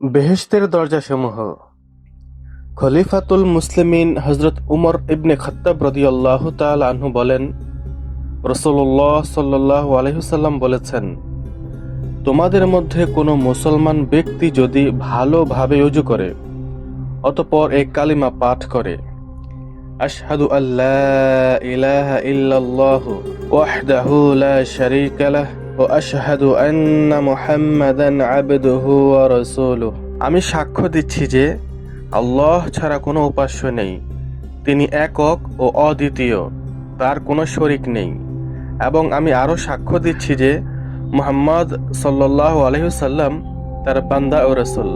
বেহেশতের দরজাসমূহ। খলিফাতুল মুসলিমিন হজরত উমর ইবনে খত্তাব রদিয়াল্লাহ তাল আনহু বলেন রসুল্লাহ সাল্লাহ আলহিসাল্লাম বলেছেন, তোমাদের মধ্যে কোনো মুসলমান ব্যক্তি যদি ভালোভাবে উজু করে, অতপর এক কালিমা পাঠ করে, আশহাদু আল্লাহ ইলাহা ইল্লাল্লাহু ওয়াহদাহু লা শারীকা আন্না মুহাম্মাদান আবদুহু ওয়া রাসূলুহু আমি সাক্ষ্য দিচ্ছি যে আল্লাহ ছাড়া কোনো উপাস্য নেই। তিনি একক ও অদ্বিতীয়, তার কোনো শরিক নেই। এবং আমি আরও সাক্ষ্য দিচ্ছি যে মুহাম্মদ সাল্লাহ আলহিসাল্লাম তার বান্দা ও রসুল।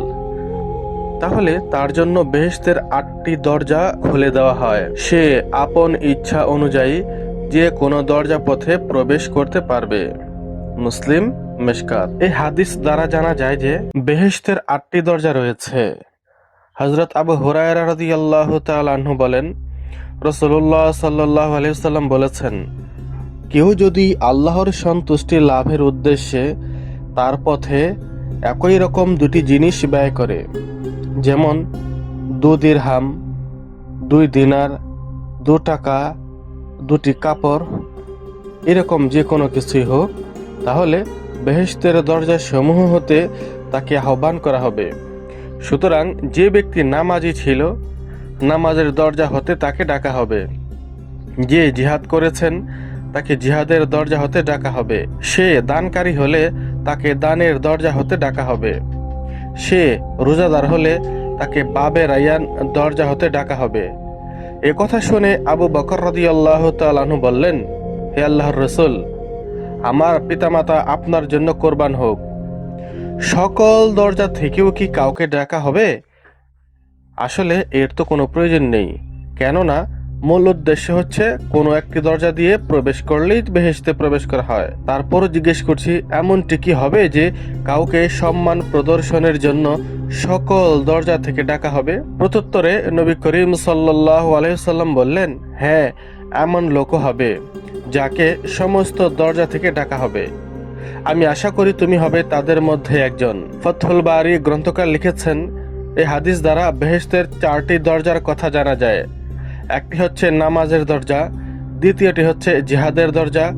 তাহলে তার জন্য বেহেশতের আটটি দরজা খুলে দেওয়া হয়। সে আপন ইচ্ছা অনুযায়ী যে কোনো দরজা পথে প্রবেশ করতে পারবে। মুসলিম মেশকাত। এই হাদিস দ্বারা জানা যায় যে বেহেশতের আটটি দরজা রয়েছে। হজরত আবু হুরায়রা রাদিয়াল্লাহু তাআলা আনহু বলেন রসুল্লাহ সাল্লাহ আলাইসাল্লাম বলেছেন, কেউ যদি আল্লাহর সন্তুষ্টি লাভের উদ্দেশ্যে তার পথে একই রকম দুটি জিনিস ব্যয় করে, যেমন দু দিরহাম, দুই দিনার, দু টাকা, দুটি কাপড়, এরকম যে কোনো কিছুই হোক তাহলে বেহেশতের দরজা সমূহ হতে তাকে আহ্বান করা হবে। সুতরাং যে ব্যক্তি নামাজি ছিল, নামাজের দরজা হতে তাকে ডাকা হবে। যে জিহাদ করেছেন, তাকে জিহাদের দরজা হতে ডাকা হবে। সে দানকারী হলে তাকে দানের দরজা হতে ডাকা হবে। সে রোজাদার হলে তাকে বাবে রায়ান দরজা হতে ডাকা হবে। এ কথা শুনে আবু বকর রদি আল্লাহ তালু বললেন, হে আল্লাহর রসুল আমার পিতামাতা আপনার জন্য কোরবান হোক। সকল দরজা থেকেও কি কাউকে ডাকা হবে? আসলে এর তো কোনো প্রয়োজন নেই। কেননা, মূল উদ্দেশ্য হচ্ছে কোনো একটি দরজা দিয়ে প্রবেশ করলেই বেহেশতে প্রবেশ করা হয়। তারপরও জিজ্ঞেস করছি, এমনটি কি হবে যে কাউকে সম্মান প্রদর্শনের জন্য সকল দরজা থেকে ডাকা হবে? প্রত্যুত্তরে নবী করিম সাল্লাহ আলহিসাল্লাম বললেন হ্যাঁ এমন লোকও হবে। যাকে সমস্ত দরজা থেকে ডাকা হবে। আমি আশা করি তুমি হবে তাদের মধ্যে একজন। ফথুল বাড়ি গ্রন্থকার লিখেছেন এই হাদিস দ্বারা বেহেশতের চারটি দরজার কথা জানা যায়। একটি হচ্ছে নামাজের দরজা, দ্বিতীয়টি হচ্ছে জিহাদের দরজা,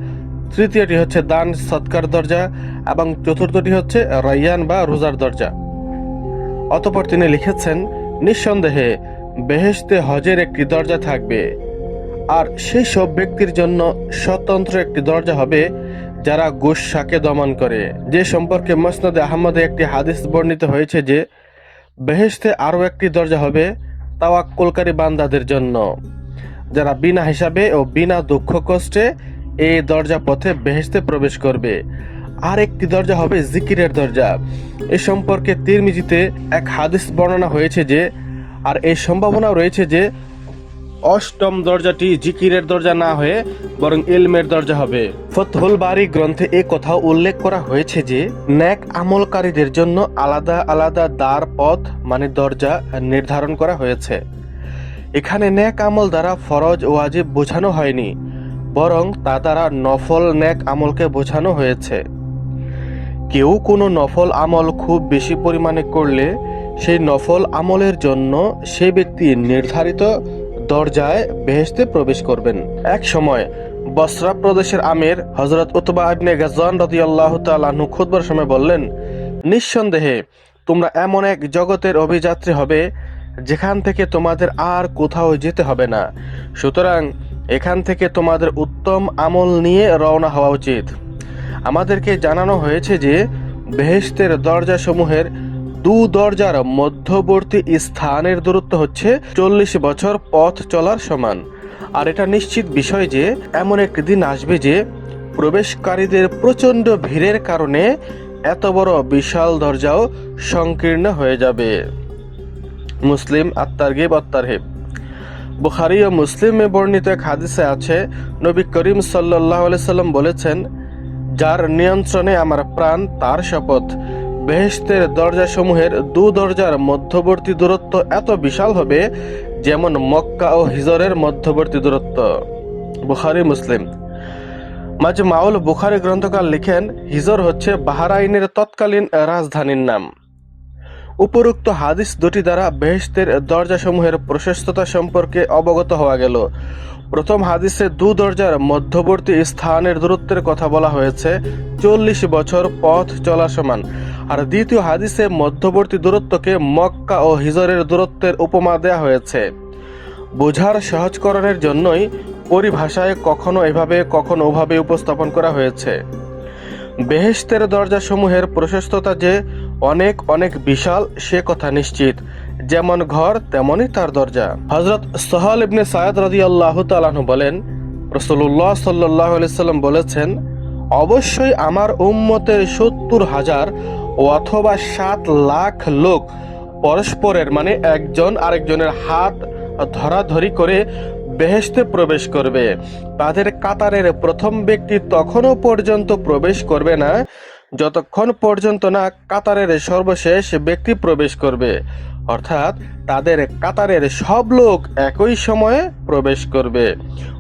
তৃতীয়টি হচ্ছে দান সৎকার দরজা এবং চতুর্থটি হচ্ছে রাইয়ান বা রোজার দরজা। অতপর তিনি লিখেছেন, নিঃসন্দেহে বেহেশতে হজের একটি দরজা থাকবে। আর সেই সব ব্যক্তির জন্য স্বতন্ত্র একটি দরজা হবে, যারা গুসাকে দমন করে। যে সম্পর্কে মসনদে আহমদে একটি হাদিস বর্ণিত হয়েছে যে, বেহেশতে আরও একটি দরজা হবে তাওয়াক্কুলকারী বান্দাদের জন্য। যারা বিনা হিসাবে ও বিনা দুঃখ কষ্টে এই দরজা পথে বেহেশতে প্রবেশ করবে। আর একটি দরজা হবে জিকিরের দরজা। এ সম্পর্কে তিরমিজিতে এক হাদিস বর্ণনা হয়েছে যে, আর এই সম্ভাবনাও রয়েছে যে অষ্টম দরজাটি জিকিরের দরজা না হয়ে বরং ইলমের দরজা হবে। ফতহুল বাড়ি গ্রন্থে এ কথাও উল্লেখ করা হয়েছে যে, ন্যাক আমলকারীদের জন্য আলাদা আলাদা দ্বার পথ মানে দরজা নির্ধারণ করা হয়েছে। এখানে ন্যাক আমল দ্বারা ফরজ ওয়াজিব বোঝানো হয়নি, বরং তা দ্বারা নফল ন্যাক আমলকে বোঝানো হয়েছে। কেউ কোনো নফল আমল খুব বেশি পরিমাণে করলে, সেই নফল আমলের জন্য সে ব্যক্তি নির্ধারিত দরজায় বেহেশতে প্রবেশ করবেন। এক সময় বসরা প্রদেশের আমির হজরত উতবা আবনে গাজান রদিয়াল্লাহ তালু খুদবার সময় বললেন, নিঃসন্দেহে তোমরা এমন এক জগতের অভিযাত্রী হবে, যেখান থেকে তোমাদের আর কোথাও যেতে হবে না। সুতরাং এখান থেকে তোমাদের উত্তম আমল নিয়ে রওনা হওয়া উচিত। আমাদেরকে জানানো হয়েছে যে, বেহেশতের দরজাসমূহের দু দরজার মধ্যবর্তী স্থানের দূরত্ব হচ্ছে চল্লিশ বছর পথ চলার সমান। আর এটা নিশ্চিত বিষয় যে, এমন একটি দিন আসবে যে, প্রবেশকারীদের প্রচণ্ড ভিড়ের কারণে এত বড় বিশাল দরজাও সংকীর্ণ হয়ে যাবে। মুসলিম আত্মারগিব আত্মারহিব বুখারি ও মুসলিমে বর্ণিত এক হাদিসে আছে, নবী করিম সাল্লাহ সাল্লাম বলেছেন, যার নিয়ন্ত্রণে আমার প্রাণ, তার শপথ। বেহেশতের দরজাসমূহের দু দরজার মধ্যবর্তী দূরত্ব এত বিশাল হবে যেমন মক্কা ও হিজরের মধ্যবর্তী দূরত্ব। বুখারি, মুসলিম। মাঝে মাউল বুখারি গ্রন্থকার লিখেন, হিজর হচ্ছে বাহারাইনের তৎকালীন রাজধানীর নাম। উপরোক্ত হাদিস দুটি দ্বারা বেহেশতের দরজাসমূহের প্রশস্ততা সম্পর্কে অবগত হওয়া গেল। প্রথম হাদিসে দু দরজার মধ্যবর্তী স্থানের দূরত্বের কথা বলা হয়েছে, চল্লিশ বছর পথ চলা সমান। আর দ্বিতীয় হাদিসে মধ্যবর্তী দূরত্বকে মক্কা ও হিজরের দূরত্বের উপমা দেওয়া হয়েছে। বোঝার সহজকরণের জন্যই পরিভাষায় কখনো এভাবে, কখনো ওভাবে উপস্থাপন করা হয়েছে। বেহেশতের দরজাসমূহের প্রশস্ততা যে অনেক অনেক বিশাল, সে কথা নিশ্চিত। যেমন ঘর, তেমনই তার দরজা। হজরত সহাল ইবনে সায়দ রাজি আল্লাহ তালাহু বলেন রসুল্লাহ সাল্লাহ সাল্লাম বলেছেন, অবশ্যই আমার উম্মতের সত্তর হাজার অথবা সাত লাখ লোক পরস্পরের মানে একজন আরেকজনের হাত ধরাধরি করে বেহেস্তে প্রবেশ করবে। তাদের কাতারের প্রথম ব্যক্তি তখনও পর্যন্ত প্রবেশ করবে না, যতক্ষণ পর্যন্ত না কাতারের সর্বশেষ ব্যক্তি প্রবেশ করবে। অর্থাৎ তাদের কাতারের সব লোক একই সময়ে প্রবেশ করবে।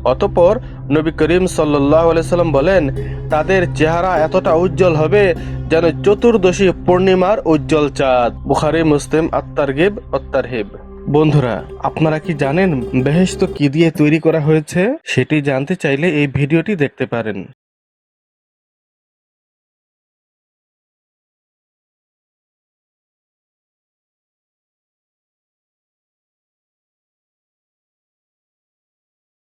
অতপর নবী করিম সাল্লাহ সাল্লাম বলেন, তাদের চেহারা এতটা উজ্জ্বল হবে যেন চতুর্দশী পূর্ণিমার উজ্জ্বল চাঁদ। বুখারি, মুসলিম, আত্মারগিব, অত্তারহিব। বন্ধুরা, আপনারা কি জানেন বেহেস্ত কি দিয়ে তৈরি করা হয়েছে? সেটি জানতে চাইলে এই ভিডিওটি দেখতে পারেন।